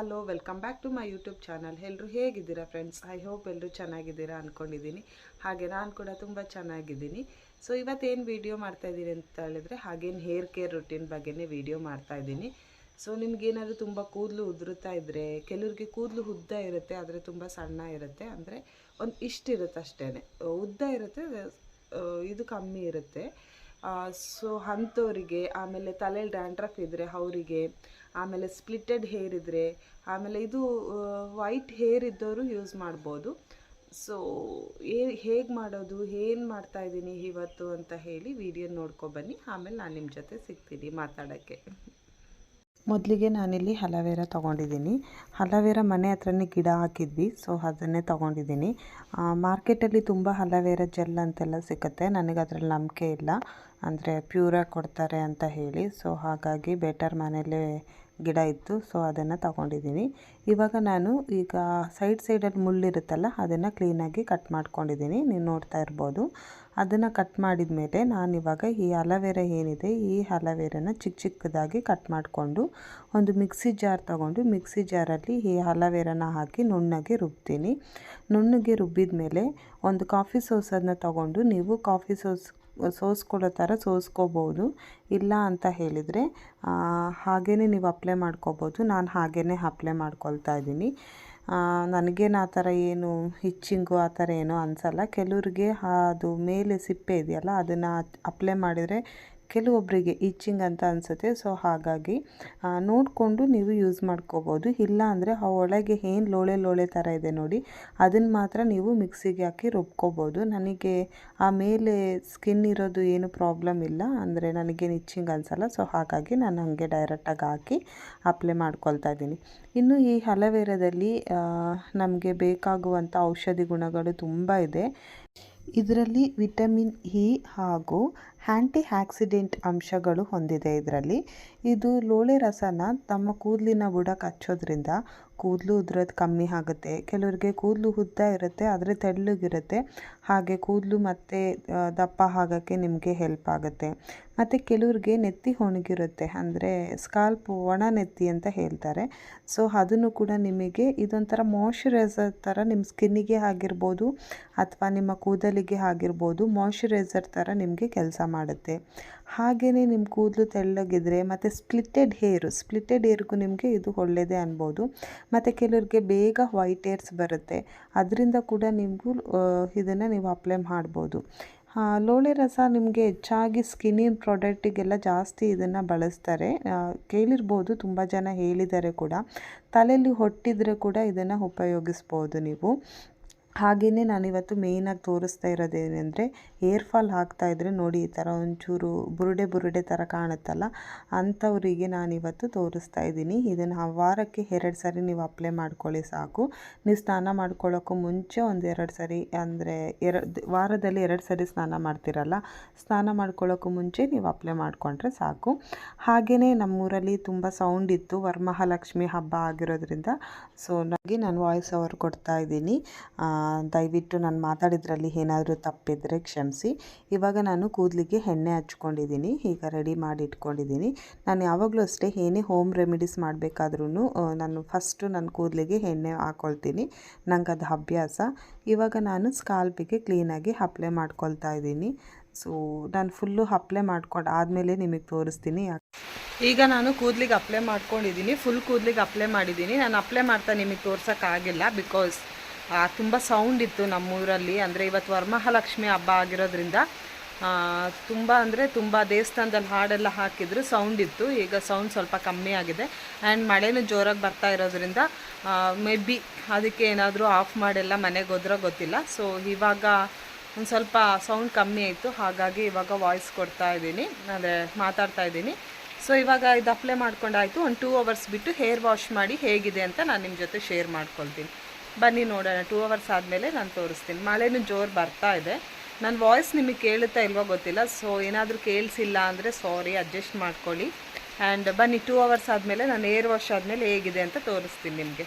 Hello welcome back to my YouTube channel ಎಲ್ಲರೂ ಹೇಗಿದ್ದೀರಾ friends I hope ಎಲ್ಲರೂ ಚೆನ್ನಾಗಿದ್ದೀರಾ ಅಂದ್ಕೊಂಡಿದ್ದೀನಿ ಹಾಗೆ ನಾನು ಕೂಡ ತುಂಬ ಚೆನ್ನಾಗಿದ್ದೀನಿ. ಸೊ ಇವತ್ತೇನು ವೀಡಿಯೋ ಮಾಡ್ತಾಯಿದ್ದೀನಿ ಅಂತ ಹೇಳಿದ್ರೆ ಹಾಗೇನು ಹೇರ್ ಕೇರ್ ರುಟೀನ್ ಬಗ್ಗೆನೇ ವೀಡಿಯೋ ಮಾಡ್ತಾಯಿದ್ದೀನಿ ಸೊ ನಿಮಗೇನಾದ್ರೂ ತುಂಬ ಕೂದಲು ಉದುರುತ್ತಾ ಇದ್ದರೆ ಕೆಲವ್ರಿಗೆ ಕೂದಲು ಉದ್ದ ಇರುತ್ತೆ, ಆದರೆ ತುಂಬ ಸಣ್ಣ ಇರುತ್ತೆ, ಅಂದರೆ ಒಂದು ಇಷ್ಟಿರುತ್ತೆ ಅಷ್ಟೇ ಉದ್ದ ಇರುತ್ತೆ ಇದು ಕಮ್ಮಿ ಇರುತ್ತೆ. ಸೊ ಅಂಥವ್ರಿಗೆ, ಆಮೇಲೆ ತಲೆಯಲ್ಲಿ ಡ್ಯಾಂಡ್ರಫ್ ಇದ್ದರೆ ಅವರಿಗೆ ಆಮೇಲೆ ಸ್ಪ್ಲಿಟೆಡ್ ಹೇರ್ ಇದ್ದರೆ ಆಮೇಲೆ ಇದು ವೈಟ್ ಹೇರ್ ಇದ್ದವರು ಯೂಸ್ ಮಾಡ್ಬೋದು. ಸೊ ಏ ಹೇಗೆ ಮಾಡೋದು, ಏನು ಮಾಡ್ತಾ ಇದ್ದೀನಿ ಇವತ್ತು ಅಂತ ಹೇಳಿ ವಿಡಿಯೋ ನೋಡ್ಕೊಬನ್ನಿ ಆಮೇಲೆ ನಾನು ನಿಮ್ಮ ಜೊತೆ ಸಿಗ್ತೀನಿ ಮಾತಾಡೋಕ್ಕೆ. ಮೊದಲಿಗೆ ನಾನಿಲ್ಲಿ ಹಲವೇರ ತೊಗೊಂಡಿದ್ದೀನಿ. ಹಲವೇರ ಮನೆ ಹತ್ರನೇ ಗಿಡ ಹಾಕಿದ್ವಿ. ಸೊ ಅದನ್ನೇ ತೊಗೊಂಡಿದ್ದೀನಿ. ಮಾರ್ಕೆಟಲ್ಲಿ ತುಂಬ ಹಲವೇರ ಜೆಲ್ ಅಂತೆಲ್ಲ ಸಿಗುತ್ತೆ ನನಗೆ ಅದರಲ್ಲಿ ನಂಬಿಕೆ ಇಲ್ಲ. ಅಂದರೆ ಪ್ಯೂರಾಗಿ ಕೊಡ್ತಾರೆ ಅಂತ ಹೇಳಿ. ಸೊ ಹಾಗಾಗಿ ಬೆಟರ್ ಮನೆಯಲ್ಲೇ ಗಿಡ ಇತ್ತು. ಸೊ ಅದನ್ನು ತಗೊಂಡಿದ್ದೀನಿ. ಇವಾಗ ನಾನು ಈಗ ಸೈಡ್ ಸೈಡಲ್ಲಿ ಮುಳ್ಳಿರುತ್ತಲ್ಲ, ಅದನ್ನು ಕ್ಲೀನಾಗಿ ಕಟ್ ಮಾಡ್ಕೊಂಡಿದ್ದೀನಿ. ನೀವು ನೋಡ್ತಾ ಇರ್ಬೋದು. ಅದನ್ನು ಕಟ್ ಮಾಡಿದ ಮೇಲೆ ನಾನಿವಾಗ ಈ ಅಲವೇರ ಏನಿದೆ, ಈ ಅಲವೇರನ ಚಿಕ್ಕ ಚಿಕ್ಕದಾಗಿ ಕಟ್ ಮಾಡಿಕೊಂಡು ಒಂದು ಮಿಕ್ಸಿ ಜಾರ್ ತಗೊಂಡು ಮಿಕ್ಸಿ ಜಾರಲ್ಲಿ ಈ ಅಲವೇರನ ಹಾಕಿ ನುಣ್ಣಗೆ ರುಬ್ತೀನಿ. ನುಣ್ಣಗೆ ರುಬ್ಬಿದ ಮೇಲೆ ಒಂದು ಕಾಫಿ ಸೋಸನ್ನು ತಗೊಂಡು ನೀವು ಕಾಫಿ ಸೋಸ್ ಸೋಸ್ಕೊಳ್ಳೋ ಥರ ಸೋಸ್ಕೋಬೋದು. ಇಲ್ಲ ಅಂತ ಹೇಳಿದರೆ ಹಾಗೇ ನೀವು ಅಪ್ಲೈ ಮಾಡ್ಕೋಬೋದು. ನಾನು ಹಾಗೇ ಅಪ್ಲೈ ಮಾಡ್ಕೊಳ್ತಾ ಇದ್ದೀನಿ. ನನಗೇನು ಆ ಥರ ಏನು ಹಿಚ್ಚಿಂಗು ಆ ಥರ ಏನೂ ಅನಿಸಲ್ಲ. ಕೆಲವ್ರಿಗೆ ಅದು ಮೇಲೆ ಸಿಪ್ಪೆ ಇದೆಯಲ್ಲ, ಅದನ್ನು ಅಪ್ಲೈ ಮಾಡಿದರೆ ಕೆಲವೊಬ್ಬರಿಗೆ ಇಚ್ಚಿಂಗ್ ಅಂತ ಅನಿಸುತ್ತೆ. ಸೊ ಹಾಗಾಗಿ ನೋಡಿಕೊಂಡು ನೀವು ಯೂಸ್ ಮಾಡ್ಕೋಬೋದು. ಇಲ್ಲ ಅಂದರೆ, ಆ ಒಳಗೆ ಏನು ಲೋಳೆ ಲೋಳೆ ಥರ ಇದೆ ನೋಡಿ ಅದನ್ನು ಮಾತ್ರ ನೀವು ಮಿಕ್ಸಿಗೆ ಹಾಕಿ ರುಬ್ಕೋಬೋದು. ನನಗೆ ಆ ಮೇಲೆ ಸ್ಕಿನ್ ಇರೋದು ಏನು ಪ್ರಾಬ್ಲಮ್ ಇಲ್ಲ. ಅಂದರೆ, ನನಗೇನು ಇಚ್ಚಿಂಗ್ ಅನಿಸಲ್ಲ. ಸೊ ಹಾಗಾಗಿ ನಾನು ಹಂಗೆ ಡೈರೆಕ್ಟಾಗಿ ಹಾಕಿ ಅಪ್ಲೈ ಮಾಡ್ಕೊಳ್ತಾ ಇದ್ದೀನಿ. ಇನ್ನು ಈ ಹಲವೇರದಲ್ಲಿ ನಮಗೆ ಬೇಕಾಗುವಂಥ ಔಷಧಿ ಗುಣಗಳು ತುಂಬ ಇದೆ. ಇದರಲ್ಲಿ ವಿಟಮಿನ್ ಇ ಹಾಗೂ ಆ್ಯಂಟಿ ಆಕ್ಸಿಡೆಂಟ್ ಅಂಶಗಳು ಹೊಂದಿದೆ ಇದರಲ್ಲಿ. ಇದು ಲೋಳೆ ರಸನ ತಮ್ಮ ಕೂದಲಿನ ಬುಡಕ್ಕೆ ಹಚ್ಚೋದ್ರಿಂದ ಕೂದಲು ಉದುರೋದು ಕಮ್ಮಿ ಆಗುತ್ತೆ. ಕೆಲವರಿಗೆ ಕೂದಲು ಉದ್ದ ಇರುತ್ತೆ, ಆದರೆ ತೆಳ್ಳಗಿರುತ್ತೆ. ಹಾಗೆ ಕೂದಲು ಮತ್ತೆ ದಪ್ಪ ಆಗೋಕ್ಕೆ ನಿಮಗೆ ಹೆಲ್ಪ್ ಆಗುತ್ತೆ. ಮತ್ತು ಕೆಲವ್ರಿಗೆ ನೆತ್ತಿ ಒಣಗಿರುತ್ತೆ, ಅಂದರೆ ಸ್ಕಾಲ್ಪ್ ಒಣ ನೆತ್ತಿ ಅಂತ ಹೇಳ್ತಾರೆ. ಸೊ ಅದನ್ನು ಕೂಡ ನಿಮಗೆ ಇದೊಂಥರ ಮಾಯ್ಶ್ಚರೈಸರ್ ಥರ ನಿಮ್ಮ ಸ್ಕಿನ್ನಿಗೆ ಆಗಿರ್ಬೋದು, ಅಥವಾ ನಿಮ್ಮ ಕೂದಲಿಗೆ ಆಗಿರ್ಬೋದು ಮಾಯ್ಶ್ಚರೈಸರ್ ಥರ ನಿಮಗೆ ಕೆಲಸ ಮಾಡುತ್ತೆ. ಹಾಗೆಯೇ ನಿಮ್ಮ ಕೂದಲು ತೆಳ್ಳಗಿದ್ರೆ ಮತ್ತು ಸ್ಪ್ಲಿಟೆಡ್ ಹೇರು ಸ್ಪ್ಲಿಟೆಡ್ ಹೇರ್ಗೂ ನಿಮಗೆ ಇದು ಒಳ್ಳೆಯದೇ ಅನ್ಬೋದು. ಮತ್ತು ಕೆಲವ್ರಿಗೆ ಬೇಗ ವೈಟ್ ಹೇರ್ಸ್ ಬರುತ್ತೆ. ಅದರಿಂದ ಕೂಡ ನಿಮಗೂ ಇದನ್ನು ನೀವು ಅಪ್ಲೈ ಮಾಡ್ಬೋದು. ಲೋಳೆ ರಸ ನಿಮಗೆ ಹೆಚ್ಚಾಗಿ ಸ್ಕಿನ್ನಿನ ಪ್ರಾಡಕ್ಟಿಗೆಲ್ಲ ಜಾಸ್ತಿ ಇದನ್ನು ಬಳಸ್ತಾರೆ. ಕೇಳಿರ್ಬೋದು, ತುಂಬ ಜನ ಹೇಳಿದ್ದಾರೆ ಕೂಡ. ತಲೆಯಲ್ಲಿ ಹೊಟ್ಟಿದ್ರೆ ಕೂಡ ಇದನ್ನು ಉಪಯೋಗಿಸ್ಬೋದು ನೀವು. ಹಾಗೆಯೇ ನಾನಿವತ್ತು ಮೇಯ್ನಾಗಿ ತೋರಿಸ್ತಾ ಇರೋದೇನೆಂದರೆ ಏರ್ ಫಾಲ್ ಇದ್ದರೆ ನೋಡಿ ಈ ಥರ ಒಂಚೂರು ಬುರುಡೆ ಬುರುಡೆ ಥರ ಕಾಣುತ್ತಲ್ಲ, ಅಂಥವರಿಗೆ ನಾನಿವತ್ತು ತೋರಿಸ್ತಾ ಇದ್ದೀನಿ. ಇದನ್ನು ವಾರಕ್ಕೆ ಎರಡು ಸಾರಿ ನೀವು ಅಪ್ಲೈ ಮಾಡ್ಕೊಳ್ಳಿ ಸಾಕು. ನೀವು ಸ್ನಾನ ಮಾಡ್ಕೊಳ್ಳೋಕ್ಕೂ ಮುಂಚೆ ಒಂದು ಎರಡು ಸಾರಿ ಅಂದರೆ ಎರಡು ವಾರದಲ್ಲಿ ಎರಡು ಸಾರಿ ಸ್ನಾನ ಮಾಡ್ತಿರಲ್ಲ, ಸ್ನಾನ ಮಾಡ್ಕೊಳ್ಳೋಕ್ಕೂ ಮುಂಚೆ ನೀವು ಅಪ್ಲೈ ಮಾಡಿಕೊಂಡ್ರೆ ಸಾಕು. ಹಾಗೆಯೇ ನಮ್ಮೂರಲ್ಲಿ ತುಂಬ ಸೌಂಡ್ ಇತ್ತು, ವರಮಹಾಲಕ್ಷ್ಮಿ ಹಬ್ಬ ಆಗಿರೋದ್ರಿಂದ ಸೊ ನನಗೆ ನಾನು ವಾಯ್ಸ್ ಓವರ್ ಕೊಡ್ತಾ ಇದ್ದೀನಿ. ದಯವಿಟ್ಟು ನಾನು ಮಾತಾಡಿದ್ರಲ್ಲಿ ಏನಾದರೂ ತಪ್ಪಿದರೆ ಕ್ಷಮಿಸಿ. ಇವಾಗ ನಾನು ಕೂದಲಿಗೆ ಎಣ್ಣೆ ಹಚ್ಕೊಂಡಿದ್ದೀನಿ, ಈಗ ರೆಡಿ ಮಾಡಿ ಇಟ್ಕೊಂಡಿದ್ದೀನಿ. ನಾನು ಯಾವಾಗಲೂ ಅಷ್ಟೇ ಏನೇ ಹೋಮ್ ರೆಮಿಡೀಸ್ ಮಾಡಬೇಕಾದ್ರೂ ನಾನು ಫಸ್ಟು ನನ್ನ ಕೂದಲಿಗೆ ಎಣ್ಣೆ ಹಾಕ್ಕೊಳ್ತೀನಿ ನಂಗೆ ಅದು ಅಭ್ಯಾಸ. ಇವಾಗ ನಾನು ಸ್ಕಾಲ್ಪಿಗೆ ಕ್ಲೀನಾಗಿ ಅಪ್ಲೈ ಮಾಡ್ಕೊಳ್ತಾ ಇದ್ದೀನಿ. ಸೊ ನಾನು ಫುಲ್ಲು ಅಪ್ಲೈ ಮಾಡ್ಕೊಂಡು ಆದಮೇಲೆ ನಿಮಗೆ ತೋರಿಸ್ತೀನಿ. ಈಗ ನಾನು ಕೂದಲಿಗೆ ಅಪ್ಲೈ ಮಾಡ್ಕೊಂಡಿದ್ದೀನಿ ಫುಲ್ ಕೂದಲಿಗೆ ಅಪ್ಲೈ ಮಾಡಿದ್ದೀನಿ. ನಾನು ಅಪ್ಲೈ ಮಾಡ್ತಾ ನಿಮಗೆ ತೋರ್ಸೋಕ್ಕಾಗಿಲ್ಲ ಬಿಕಾಸ್ ತುಂಬ ಸೌಂಡ್ ಇತ್ತು ನಮ್ಮೂರಲ್ಲಿ. ಅಂದರೆ ಇವತ್ತು ವರಮಹಾಲಕ್ಷ್ಮಿ ಹಬ್ಬ ಆಗಿರೋದ್ರಿಂದ ತುಂಬ ಅಂದರೆ ತುಂಬ ದೇವಸ್ಥಾನದಲ್ಲಿ ಹಾಡೆಲ್ಲ ಹಾಕಿದ್ರು ಸೌಂಡ್ ಇತ್ತು. ಈಗ ಸೌಂಡ್ ಸ್ವಲ್ಪ ಕಮ್ಮಿ ಆಗಿದೆ. ಆ್ಯಂಡ್ ಮಳೆನೂ ಜೋರಾಗಿ ಬರ್ತಾ ಇರೋದ್ರಿಂದ ಮೇ ಬಿ ಅದಕ್ಕೆ ಏನಾದರೂ ಆಫ್ ಮಾಡೆಲ್ಲ ಮನೆಗೆ ಹೋದ್ರೋ ಗೊತ್ತಿಲ್ಲ. ಸೊ ಇವಾಗ ಒಂದು ಸ್ವಲ್ಪ ಸೌಂಡ್ ಕಮ್ಮಿ ಆಯಿತು. ಹಾಗಾಗಿ ಇವಾಗ ವಾಯ್ಸ್ ಕೊಡ್ತಾ ಇದ್ದೀನಿ. ಅಂದರೆ ಮಾತಾಡ್ತಾ ಇದ್ದೀನಿ. ಸೊ ಇವಾಗ ಇದು ಅಪ್ಲೈ ಮಾಡ್ಕೊಂಡಾಯಿತು ಒಂದು ಟೂ ಅವರ್ಸ್ ಬಿಟ್ಟು ಹೇರ್ ವಾಶ್ ಮಾಡಿ ಹೇಗಿದೆ ಅಂತ ನಾನು ನಿಮ್ಮ ಜೊತೆ ಶೇರ್ ಮಾಡ್ಕೊಳ್ತೀನಿ. ಬನ್ನಿ ನೋಡೋಣ ಟೂ ಅವರ್ಸ್ ಆದಮೇಲೆ ನಾನು ತೋರಿಸ್ತೀನಿ. ಮಳೆನೂ ಜೋರು ಬರ್ತಾ ಇದೆ. ನನ್ನ ವಾಯ್ಸ್ ನಿಮಗೆ ಕೇಳುತ್ತಾ ಇಲ್ವೋ ಗೊತ್ತಿಲ್ಲ ಸೊ ಏನಾದರೂ ಕೇಳಿಸಿಲ್ಲ ಅಂದರೆ ಸಾರಿ ಅಡ್ಜಸ್ಟ್ ಮಾಡ್ಕೊಳ್ಳಿ. ಆ್ಯಂಡ್ ಬನ್ನಿ ಟೂ ಅವರ್ಸ್ ಆದಮೇಲೆ ನಾನು ಏರ್ ವಾಶ್ ಆದಮೇಲೆ ಹೇಗಿದೆ ಅಂತ ತೋರಿಸ್ತೀನಿ ನಿಮಗೆ.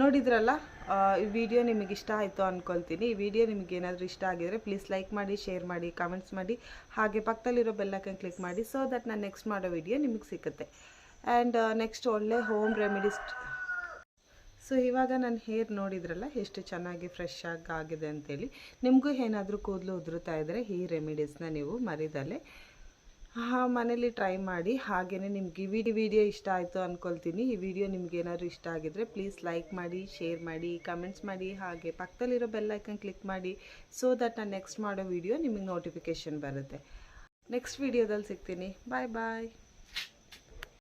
ನೋಡಿದ್ರಲ್ಲ ಈ ವಿಡಿಯೋ ನಿಮಗೆ ಇಷ್ಟ ಆಯಿತು ಅಂದ್ಕೊಳ್ತೀನಿ ಈ ವಿಡಿಯೋ ನಿಮಗೆ ಏನಾದರೂ ಇಷ್ಟ ಆಗಿದರೆ ಪ್ಲೀಸ್ ಲೈಕ್ ಮಾಡಿ ಶೇರ್ ಮಾಡಿ ಕಾಮೆಂಟ್ಸ್ ಮಾಡಿ, ಹಾಗೆ ಪಕ್ಕದಲ್ಲಿರೋ ಬೆಲ್ಲೈಕನ್ ಕ್ಲಿಕ್ ಮಾಡಿ ಸೊ ದಟ್ ನಾನು ನೆಕ್ಸ್ಟ್ ಮಾಡೋ ವಿಡಿಯೋ ನಿಮಗೆ ಸಿಗುತ್ತೆ. ಆ್ಯಂಡ್ ನೆಕ್ಸ್ಟ್ ಒಳ್ಳೆ ಹೋಮ್ ರೆಮಿಡೀಸ್ ಸೊ ಇವಾಗ ನನ್ನ ಹೇರ್ ನೋಡಿದ್ರಲ್ಲ, ಎಷ್ಟು ಚೆನ್ನಾಗಿ ಫ್ರೆಶ್ ಆಗಿ ಆಗಿದೆ ಅಂತೇಳಿ. ನಿಮಗೂ ಏನಾದರೂ ಕೂದಲು ಉದುರುತ್ತಾ ಇದ್ದರೆ ಈ ರೆಮಿಡೀಸ್ನ ನೀವು ಮರಿದಲ್ಲೇ ಹಾಂ ಮನೇಲಿ ಟ್ರೈ ಮಾಡಿ. ಹಾಗೆಯೇ ನಿಮ್ಗೆ ಈ ವಿಡಿ ವಿಡಿಯೋ ಇಷ್ಟ ಆಯಿತು ಅಂದ್ಕೊಳ್ತೀನಿ ಈ ವಿಡಿಯೋ ನಿಮ್ಗೆ ಏನಾದರೂ ಇಷ್ಟ ಆಗಿದ್ರೆ ಪ್ಲೀಸ್ ಲೈಕ್ ಮಾಡಿ ಶೇರ್ ಮಾಡಿ ಕಮೆಂಟ್ಸ್ ಮಾಡಿ, ಹಾಗೆ ಪಕ್ಕದಲ್ಲಿರೋ ಬೆಲ್ ಐಕನ್ ಕ್ಲಿಕ್ ಮಾಡಿ ಸೊ ದಟ್ ನಾನು ನೆಕ್ಸ್ಟ್ ಮಾಡೋ ವಿಡಿಯೋ ನಿಮಗೆ ನೋಟಿಫಿಕೇಷನ್ ಬರುತ್ತೆ. ನೆಕ್ಸ್ಟ್ ವಿಡಿಯೋದಲ್ಲಿ ಸಿಗ್ತೀನಿ. ಬಾಯ್ ಬಾಯ್